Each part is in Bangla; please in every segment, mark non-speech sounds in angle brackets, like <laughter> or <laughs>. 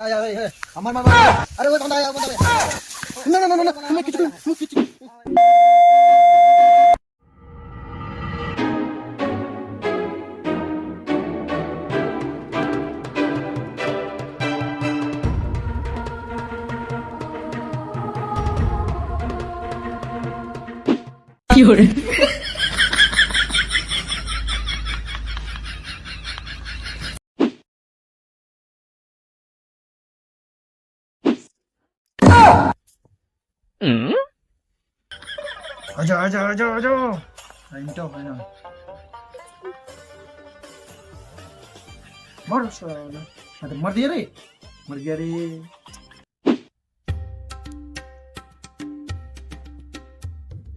আয়, আয়, আয়, আমার মামা আরে ওই বান্দা, আয়, বান্দা, আয়। না না না না, না তুমি কিছু তুমি কিছু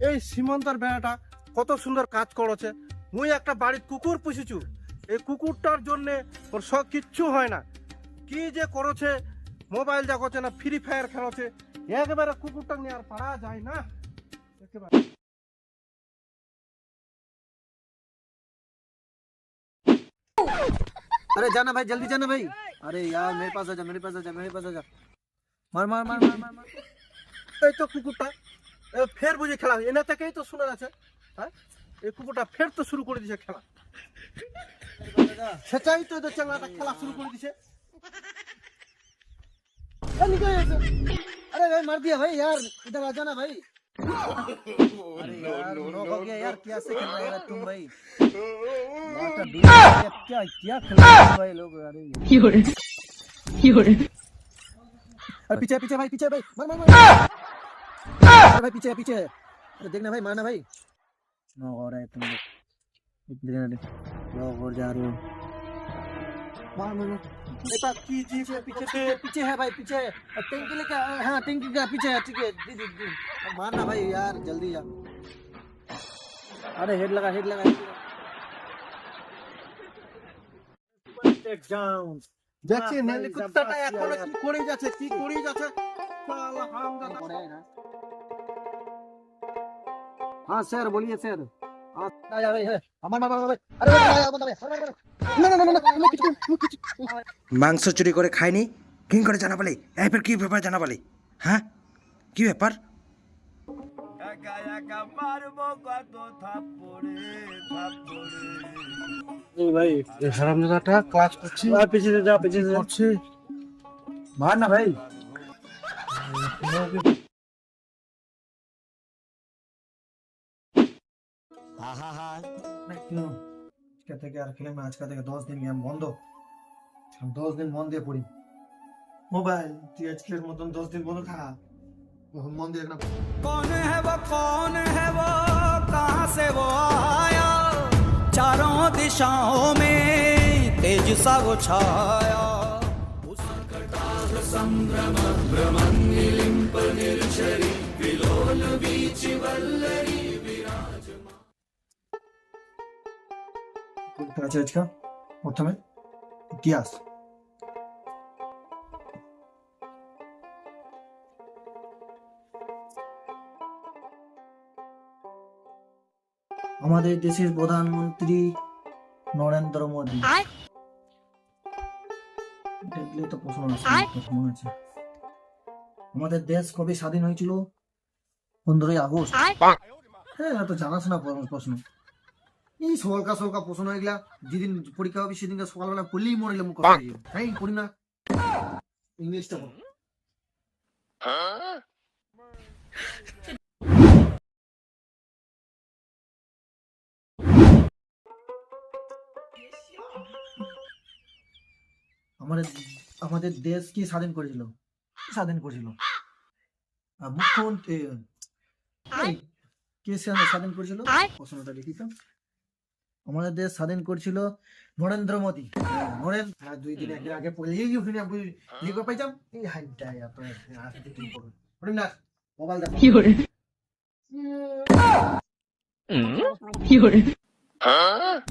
এই সীমন্তর বেড়াটা কত সুন্দর কাজ করেছে। মুই একটা বাড়ির কুকুর পুষেছু এই কুকুরটার জন্যে ওর সব কিচ্ছু হয় না। কি যে করেছে মোবাইল যা করছে না ফ্রি ফায়ার খেলছে একবারে কুকুরটা নিয়ে আর পারা যায় না একেবারে अरे जाना भाई जल्दी जाना भाई अरे यार मेरे पास आजा मेरे पास आजा मेरे पास आजा मार मार मार मार मार मार এই তো কুকুরটা এ ফের বুঝে খেলা এনে থেকেই তো শোনা যাচ্ছে হ্যাঁ এই কুকুরটা ফের তো শুরু করে দিয়েছে খেলা সেটাই তো এদের চ্যাংড়াটা খেলা শুরু করে দিছে ए, निकल यहाँ से। अरे भाई मर दिया भाई यार। इधर आ जाना भाई। अरे यार नो हो गया भाई? <laughs> भाई पीछे पीछे भाई पीछे भाई। मर मर मर। भाई पीछे पीछे। देखना भाई मारना भाई। हो रहा है तुम लोग। लोग और जा रहे हो। मार मार मार এটা কি জিনিস पीछे पीछे पीछे है भाई पीछे टैंकी लेके हाँ टैंकी का पीछे है ठीक है दी दी दी मारना भाई यार जल्दी जा अरे हेड लगा हेड लगा head लगा দেখছি বাহ, নেলি এই কুত্তাটা জাব্বা এখনো কি কি করে যাচ্ছে কি করে যাচ্ছে শালা হারামজাদা। पड़े है ना हाँ सर बोलिए सर हाँ आया भाई है अमन बाबा भाई अरे মাংস চুরি করে খাইনি। কি করে জানা বলে এপের কি ব্যাপার জানা বলে হ্যাঁ? কি ব্যাপার? ভাই করছি। আর পিছনে না ভাই। कि यार खेले में आज का देखा दस दिन গেম বন্ধ हम दस दिन মন দিয়ে পড়ি মোবাইল তুই আজকের মতন দশ দিন বন্ধ খা মন দিয়ে না कौन है वो कौन है वो कहाँ से वो आया चारों दिशाओं में तेज सा वो छाया পরীক্ষা আছে আজকে প্রথমে ইতিহাস আমাদের দেশের প্রধানমন্ত্রী নরেন্দ্র মোদী দেখলে তো প্রশ্ন আছে মনে আমাদের দেশ কবে স্বাধীন হয়েছিল পনেরোই আগস্ট হ্যাঁ তো জানাশোনা প্র- প্রশ্ন এই সলকা সলকা প্রশ্ন এগুলা যেদিন পরীক্ষা হবে সেদিনকে সকালবেলা পড়লেই মরে গেলে মুখ তাই পড়ি না। ইংলিশটা পড়। আমাদের আমাদের দেশ কি স্বাধীন করেছিল? স্বাধীন করেছিল? মুখ্যমন্ত্রী কে স্বাধীন করেছিল? প্রশ্নটা দেখি তো। আমাদের দেশ স্বাধীন করছিল নরেন্দ্র মোদী। দুই দিন আগে পাইতাম? কি করে?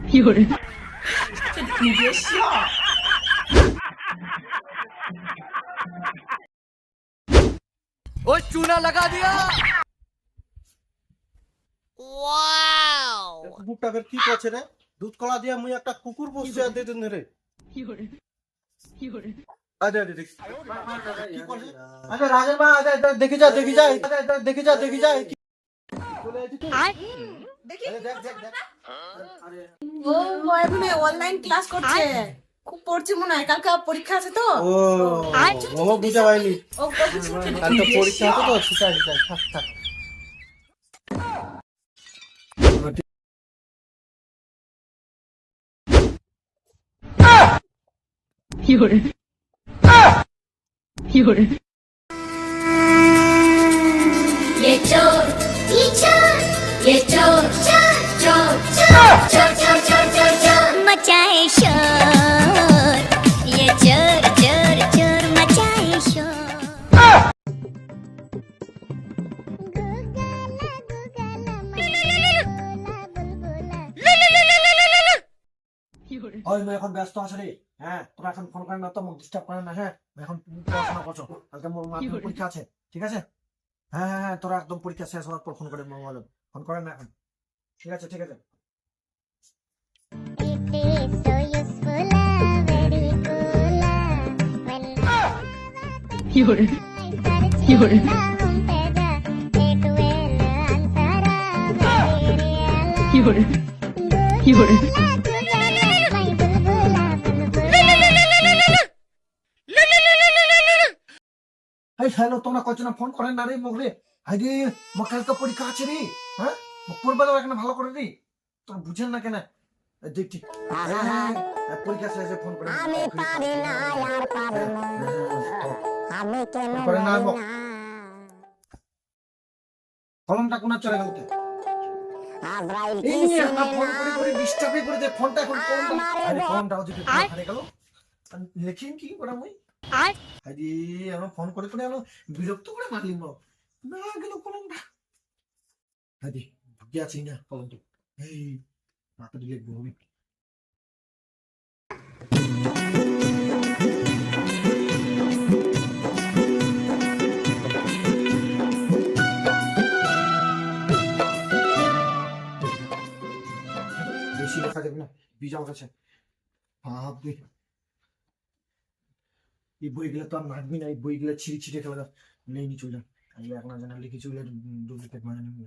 কি করে? ও চুনা লাগা দিয়া। কুকুরটা কি করছে রে? দুধ কলা দিয়ে মুই একটা কুকুর খুব পড়ছি মনে হয় কালকে পরীক্ষা আছে তো? পরীক্ষা আছে তো 有人，有人。ये चोर ये चोर ये चोर चोर ওই আমি এখন ব্যস্ত আছে রে হ্যাঁ তোরা এখন ফোন করেন না তো মুখ ডিস্টার্ব করেন না হ্যাঁ এখন পড়াশোনা করছ কালকে মোর মাধ্যমিক? পরীক্ষা আছে ঠিক আছে হ্যাঁ হ্যাঁ হ্যাঁ তোরা একদম পরীক্ষা শেষ হওয়ার পর ফোন করে মোবাইল ফোন করেন না এখন ঠিক আছে ঠিক আছে Fiore. Fiore. Fiore. Fiore. Hello তোমরা কয়জন ফোন করেন? না রে মুখ রে আরে মোর কালকে পরীক্ষা আছে রে হ্যাঁ? পড়বে দাও এখানে ভালো করে রে। তোরা বুঝেন না কেন? এই দেখ ঠিক হ্যাঁ, হ্যাঁ, হ্যাঁ, পরীক্ষা শেষে ফোন করে। আমি পারি না আর পারি না। আমি কেন করে না কলমটা কোনা চলে গেল তো? এই আমরা ফোন করে করে ডিস্টার্বই করে দে ফোনটা এখন কলমটা আরে কলমটা ওদিকে হারিয়ে গেল। লেখিন কি ওরা মই? আরে আমরা ফোন করে করে আমরা বিরক্ত করে মারলি মো না, গেল কলমটা। আরে ঢুকে আছি না কলমটা। এই, মাথা দিকে ঘুরবি বেশি লেখা যাবে না বিজাও গেছে বাপরে। এই বইগুলো তো আর মারবি না এই বইগুলো ছিঁড়ে ছিঁড়ে ফেলে দাও নি চলে আমি এখন আর জানা লিখে চলে ডুপ্লিকেট মানে নেবে।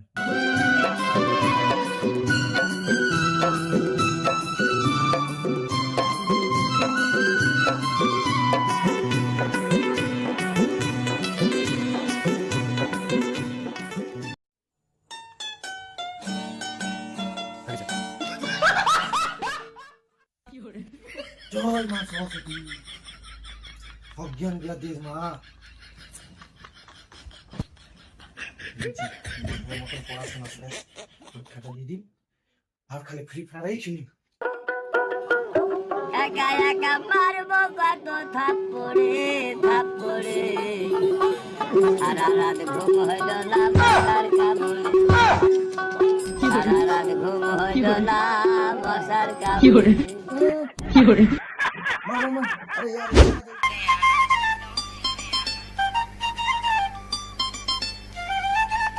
জয় মা সরস্বতী। অজ্ঞানগুলা দে মা পড়াশোনা করে পরীক্ষাটা দিয়ে দিন। আর খালি ফ্রি ফায়ারই খেলি। একা একা মারবো কত থাপ্পড়ে থাপ্পড়ে সারা রাত ঘুম হইল না মশার কামড়ে সারা রাত ঘুম হইল না মশার কামড়ে Fiore. Fiore. মারো মা আরে।